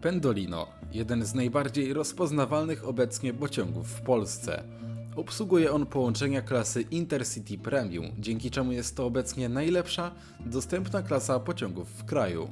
Pendolino, jeden z najbardziej rozpoznawalnych obecnie pociągów w Polsce. Obsługuje on połączenia klasy Intercity Premium, dzięki czemu jest to obecnie najlepsza dostępna klasa pociągów w kraju.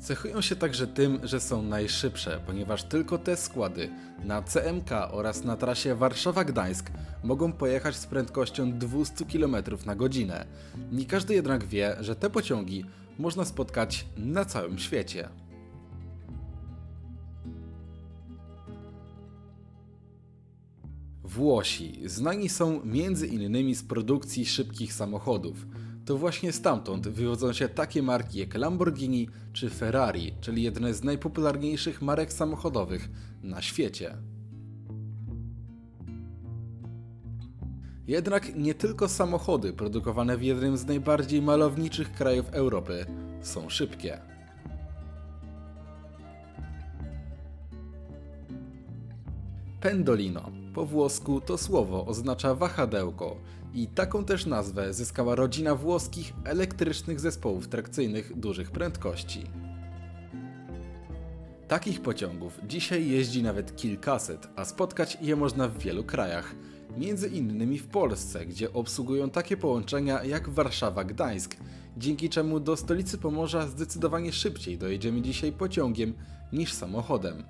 Cechują się także tym, że są najszybsze, ponieważ tylko te składy na CMK oraz na trasie Warszawa-Gdańsk mogą pojechać z prędkością 200 km na godzinę. Nie każdy jednak wie, że te pociągi można spotkać na całym świecie. Włosi znani są między innymi z produkcji szybkich samochodów. To właśnie stamtąd wywodzą się takie marki jak Lamborghini czy Ferrari, czyli jedne z najpopularniejszych marek samochodowych na świecie. Jednak nie tylko samochody produkowane w jednym z najbardziej malowniczych krajów Europy są szybkie. Pendolino po włosku to słowo oznacza wahadełko i taką też nazwę zyskała rodzina włoskich elektrycznych zespołów trakcyjnych dużych prędkości. Takich pociągów dzisiaj jeździ nawet kilkaset, a spotkać je można w wielu krajach, między innymi w Polsce, gdzie obsługują takie połączenia jak Warszawa-Gdańsk, dzięki czemu do stolicy Pomorza zdecydowanie szybciej dojedziemy dzisiaj pociągiem niż samochodem.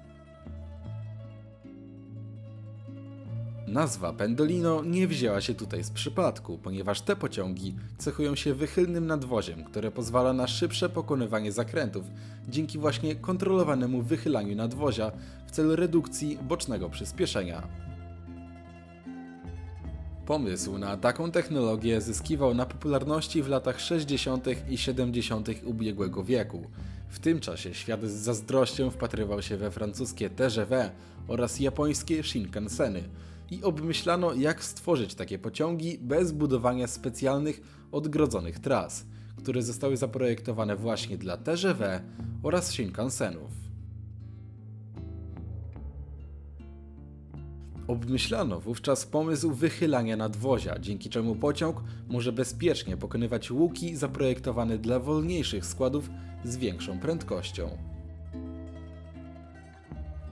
Nazwa Pendolino nie wzięła się tutaj z przypadku, ponieważ te pociągi cechują się wychylnym nadwoziem, które pozwala na szybsze pokonywanie zakrętów dzięki właśnie kontrolowanemu wychylaniu nadwozia w celu redukcji bocznego przyspieszenia. Pomysł na taką technologię zyskiwał na popularności w latach 60. i 70. ubiegłego wieku. W tym czasie świat z zazdrością wpatrywał się we francuskie TGV oraz japońskie Shinkanseny i obmyślano jak stworzyć takie pociągi bez budowania specjalnych odgrodzonych tras, które zostały zaprojektowane właśnie dla TGV oraz Shinkansenów. Obmyślano wówczas pomysł wychylania nadwozia, dzięki czemu pociąg może bezpiecznie pokonywać łuki zaprojektowane dla wolniejszych składów z większą prędkością.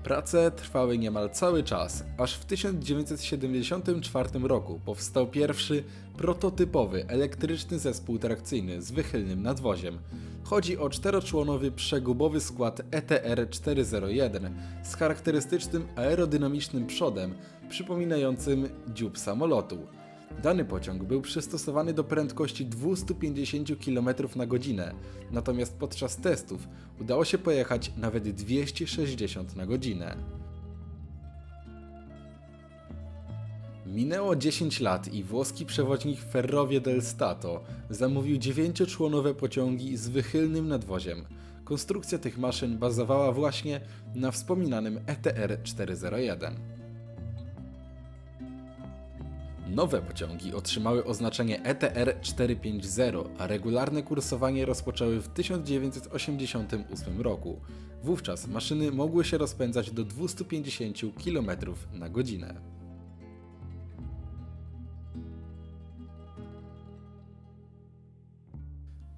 Prace trwały niemal cały czas, aż w 1974 roku powstał pierwszy prototypowy elektryczny zespół trakcyjny z wychylnym nadwoziem. Chodzi o czteroczłonowy przegubowy skład E ETR-401 z charakterystycznym aerodynamicznym przodem przypominającym dziób samolotu. Dany pociąg był przystosowany do prędkości 250 km na godzinę, natomiast podczas testów udało się pojechać nawet 260 na godzinę. Minęło 10 lat i włoski przewoźnik Ferrovie del Stato zamówił dziewięcioczłonowe pociągi z wychylnym nadwoziem. Konstrukcja tych maszyn bazowała właśnie na wspominanym E ETR-401. Nowe pociągi otrzymały oznaczenie E ETR-450, a regularne kursowanie rozpoczęły w 1988 roku. Wówczas maszyny mogły się rozpędzać do 250 km na godzinę.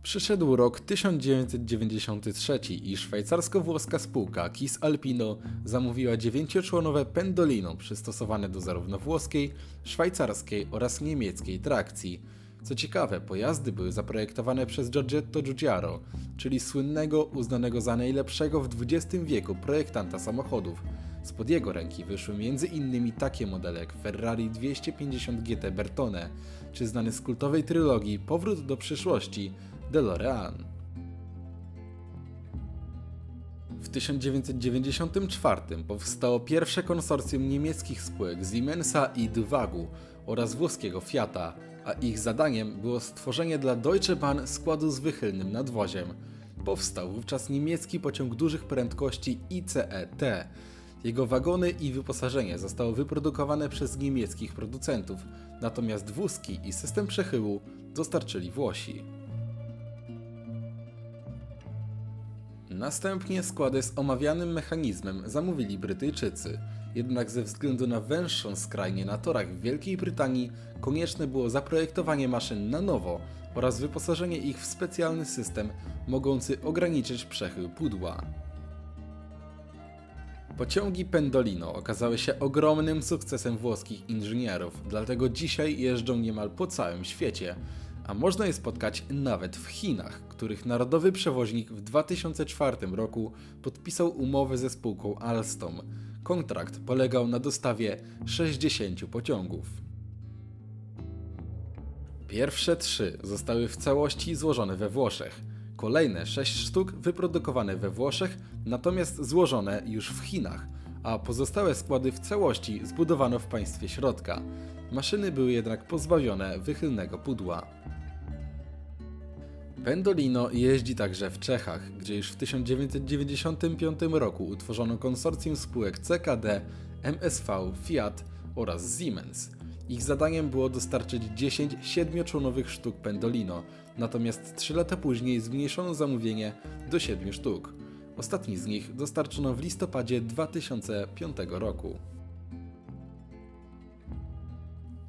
Przyszedł rok 1993 i szwajcarsko-włoska spółka Kis Alpino zamówiła dziewięcioczłonowe Pendolino przystosowane do zarówno włoskiej, szwajcarskiej oraz niemieckiej trakcji. Co ciekawe, pojazdy były zaprojektowane przez Giorgetto Giugiaro, czyli słynnego, uznanego za najlepszego w XX wieku projektanta samochodów. Spod jego ręki wyszły m.in. takie modele jak Ferrari 250 GT Bertone, czy znany z kultowej trylogii Powrót do przyszłości DeLorean. W 1994 powstało pierwsze konsorcjum niemieckich spółek Siemensa i Duwagu oraz włoskiego Fiata, a ich zadaniem było stworzenie dla Deutsche Bahn składu z wychylnym nadwoziem. Powstał wówczas niemiecki pociąg dużych prędkości ICE-T. Jego wagony i wyposażenie zostało wyprodukowane przez niemieckich producentów, natomiast wózki i system przechyłu dostarczyli Włosi. Następnie składy z omawianym mechanizmem zamówili Brytyjczycy. Jednak ze względu na węższą skrajnię na torach w Wielkiej Brytanii konieczne było zaprojektowanie maszyn na nowo oraz wyposażenie ich w specjalny system mogący ograniczyć przechył pudła. Pociągi Pendolino okazały się ogromnym sukcesem włoskich inżynierów, dlatego dzisiaj jeżdżą niemal po całym świecie, a można je spotkać nawet w Chinach, których narodowy przewoźnik w 2004 roku podpisał umowę ze spółką Alstom. Kontrakt polegał na dostawie 60 pociągów. Pierwsze trzy zostały w całości złożone we Włoszech. Kolejne sześć sztuk wyprodukowane we Włoszech, natomiast złożone już w Chinach, a pozostałe składy w całości zbudowano w państwie środka. Maszyny były jednak pozbawione wychylnego pudła. Pendolino jeździ także w Czechach, gdzie już w 1995 roku utworzono konsorcjum spółek CKD, MSV, Fiat oraz Siemens. Ich zadaniem było dostarczyć 10 siedmioczłonowych sztuk Pendolino, natomiast 3 lata później zmniejszono zamówienie do 7 sztuk. Ostatni z nich dostarczono w listopadzie 2005 roku.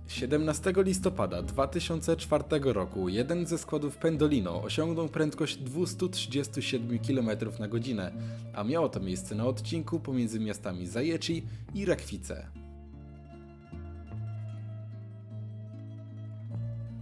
17 listopada 2004 roku jeden ze składów Pendolino osiągnął prędkość 237 km na godzinę, a miało to miejsce na odcinku pomiędzy miastami Zajeci i Rakwice.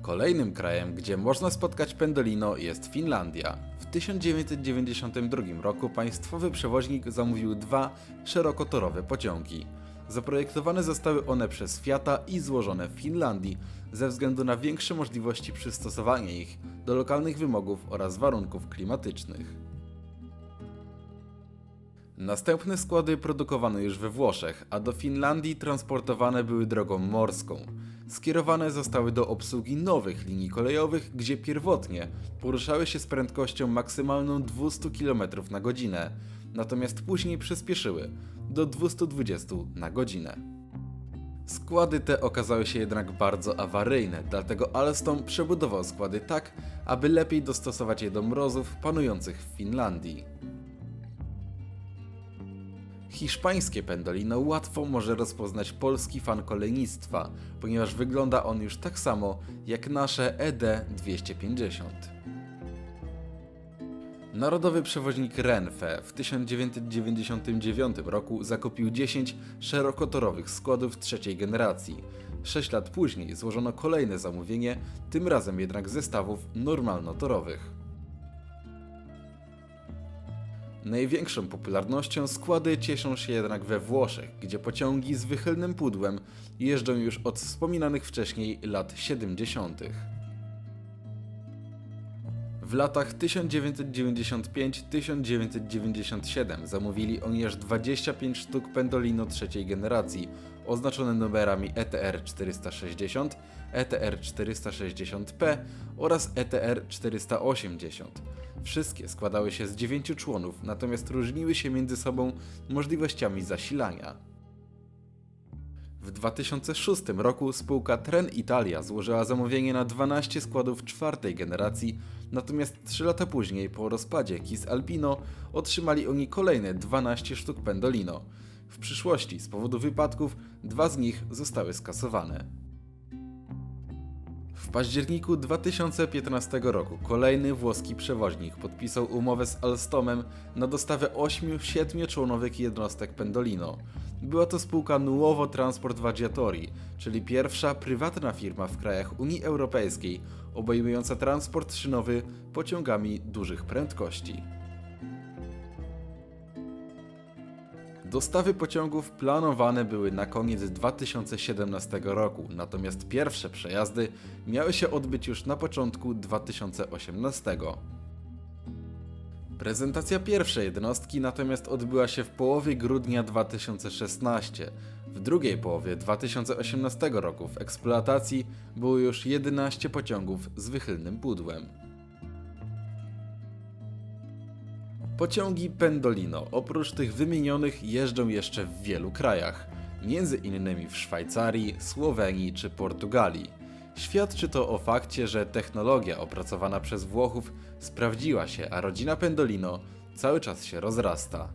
Kolejnym krajem, gdzie można spotkać Pendolino jest Finlandia. W 1992 roku państwowy przewoźnik zamówił dwa szerokotorowe pociągi. Zaprojektowane zostały one przez Fiata i złożone w Finlandii ze względu na większe możliwości przystosowania ich do lokalnych wymogów oraz warunków klimatycznych. Następne składy produkowano już we Włoszech, a do Finlandii transportowane były drogą morską. Skierowane zostały do obsługi nowych linii kolejowych, gdzie pierwotnie poruszały się z prędkością maksymalną 200 km na godzinę, natomiast później przyspieszyły do 220 na godzinę. Składy te okazały się jednak bardzo awaryjne, dlatego Alstom przebudował składy tak, aby lepiej dostosować je do mrozów panujących w Finlandii. Hiszpańskie pendolino łatwo może rozpoznać polski fan kolejnictwa, ponieważ wygląda on już tak samo jak nasze E ED250. Narodowy przewoźnik Renfe w 1999 roku zakupił 10 szerokotorowych składów trzeciej generacji. 6 lat później złożono kolejne zamówienie, tym razem jednak zestawów normalnotorowych. Największą popularnością składy cieszą się jednak we Włoszech, gdzie pociągi z wychylnym pudłem jeżdżą już od wspominanych wcześniej lat 70. W latach 1995-1997 zamówili oni aż 25 sztuk Pendolino trzeciej generacji, oznaczone numerami ETR 460, ETR 460P oraz ETR 480. Wszystkie składały się z 9 członów, natomiast różniły się między sobą możliwościami zasilania. W 2006 roku spółka Tren Italia złożyła zamówienie na 12 składów czwartej generacji, natomiast 3 lata później, po rozpadzie KIS Alpino, otrzymali oni kolejne 12 sztuk Pendolino. W przyszłości, z powodu wypadków, dwa z nich zostały skasowane. Październiku 2015 roku kolejny włoski przewoźnik podpisał umowę z Alstomem na dostawę 8 siedmioczłonowych jednostek Pendolino. Była to spółka Nuovo Transport Viaggiatori, czyli pierwsza prywatna firma w krajach Unii Europejskiej obejmująca transport szynowy pociągami dużych prędkości. Dostawy pociągów planowane były na koniec 2017 roku, natomiast pierwsze przejazdy miały się odbyć już na początku 2018. Prezentacja pierwszej jednostki natomiast odbyła się w połowie grudnia 2016. W drugiej połowie 2018 roku w eksploatacji było już 11 pociągów z wychylnym pudłem. Pociągi Pendolino oprócz tych wymienionych jeżdżą jeszcze w wielu krajach, między innymi w Szwajcarii, Słowenii czy Portugalii. Świadczy to o fakcie, że technologia opracowana przez Włochów sprawdziła się, a rodzina Pendolino cały czas się rozrasta.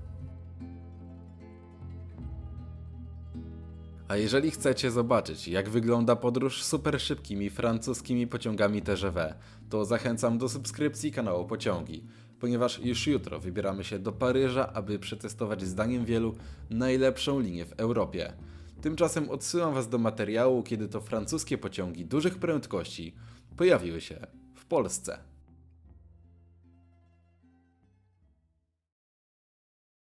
A jeżeli chcecie zobaczyć, jak wygląda podróż super szybkimi francuskimi pociągami TGV, to zachęcam do subskrypcji kanału Pociągi, ponieważ już jutro wybieramy się do Paryża, aby przetestować zdaniem wielu najlepszą linię w Europie. Tymczasem odsyłam Was do materiału, kiedy to francuskie pociągi dużych prędkości pojawiły się w Polsce.